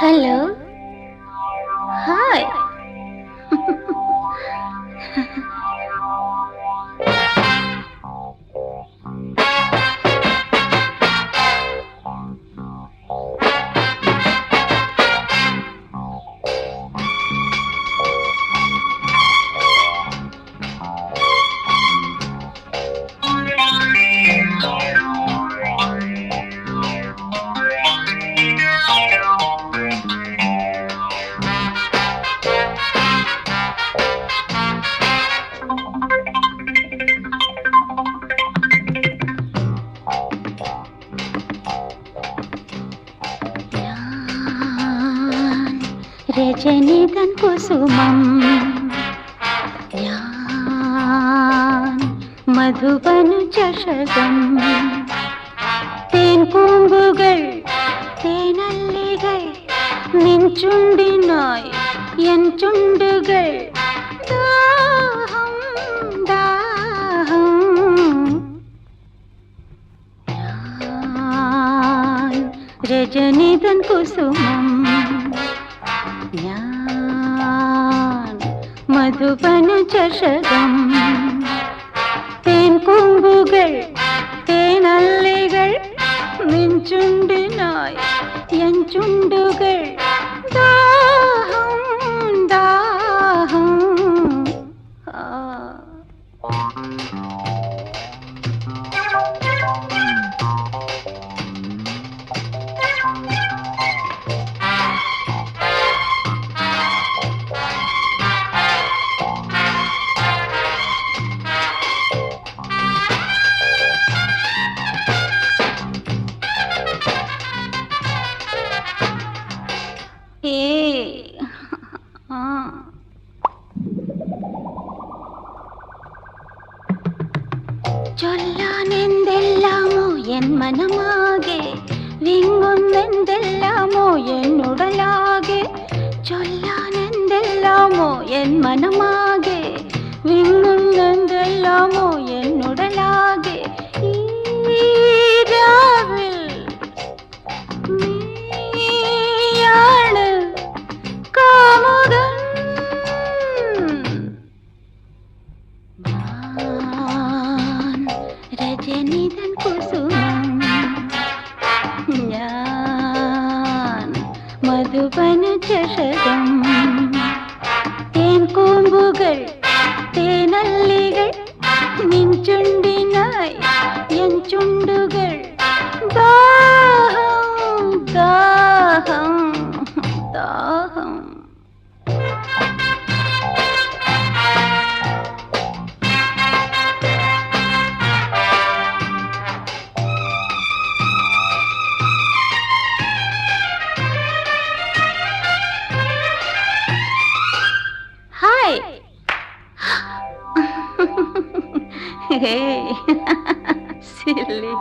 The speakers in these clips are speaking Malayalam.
Hello. രജനിതൻ കുസുമം ഞാൻ മധുവനു ചഷകം തേൻ പൂമ്പുകൾ തേനല്ലികൾ നിൻ ചുണ്ടിനായി എൻ ചുണ്ടുകൾ ദാഹം ദാഹം ഞാൻ രജനിതൻ കുസുമം മധുവന ചഷകം തേൻ കൊമ്പുകൾ തേനല്ലികൾ നിൻ ചുണ്ടുകൾ മനമാകെ വിങ്ങുന്നെന്തെല്ലാമോ എന്നുടലാകെ ചൊല്ലാൻ എന്തെല്ലാമോ എൻ മനമാകെ വിങ്ങുന്നെന്തെല്ലാമോ ഞാൻ മധുവന ചഷകം. തേൻ കൂമ്പുകൾ തേനല്ലികൾ നിൻ ചുണ്ടിനായി എൻ ചുണ്ടുകൾ. Hey, silly.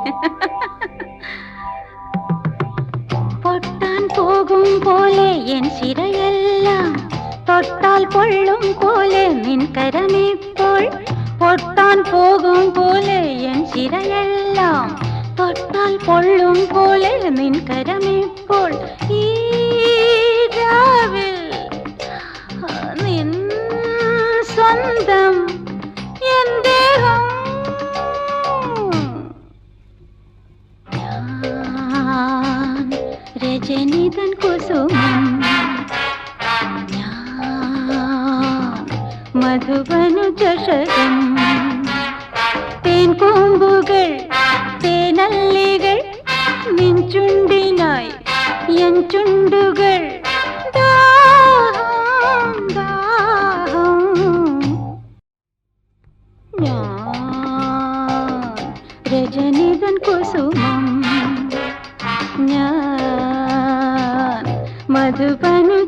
பொட்டான் போகும் போலே என் சிறையெல்லாம். தொட்டால் பொள்ளும் போலே மின்கரமே போல். பொட்டான் போகும் போலே என் சிறையெல்லாம். தொட்டால் பொள்ளும் போலே மின்கரமே போல். ஈ രജനിതൻ കുസുമം ഞാൻ മധുവനു ചഷകം തേൻ കൂമ്പുകൾ തേനല്ലികൾ നിൻ ചുണ്ടിനായി എൻ ചുണ്ടുകൾ ദാഹം ദാഹം ഞാൻ രജനിതൻ കുസുമം ഞാൻ మధుబని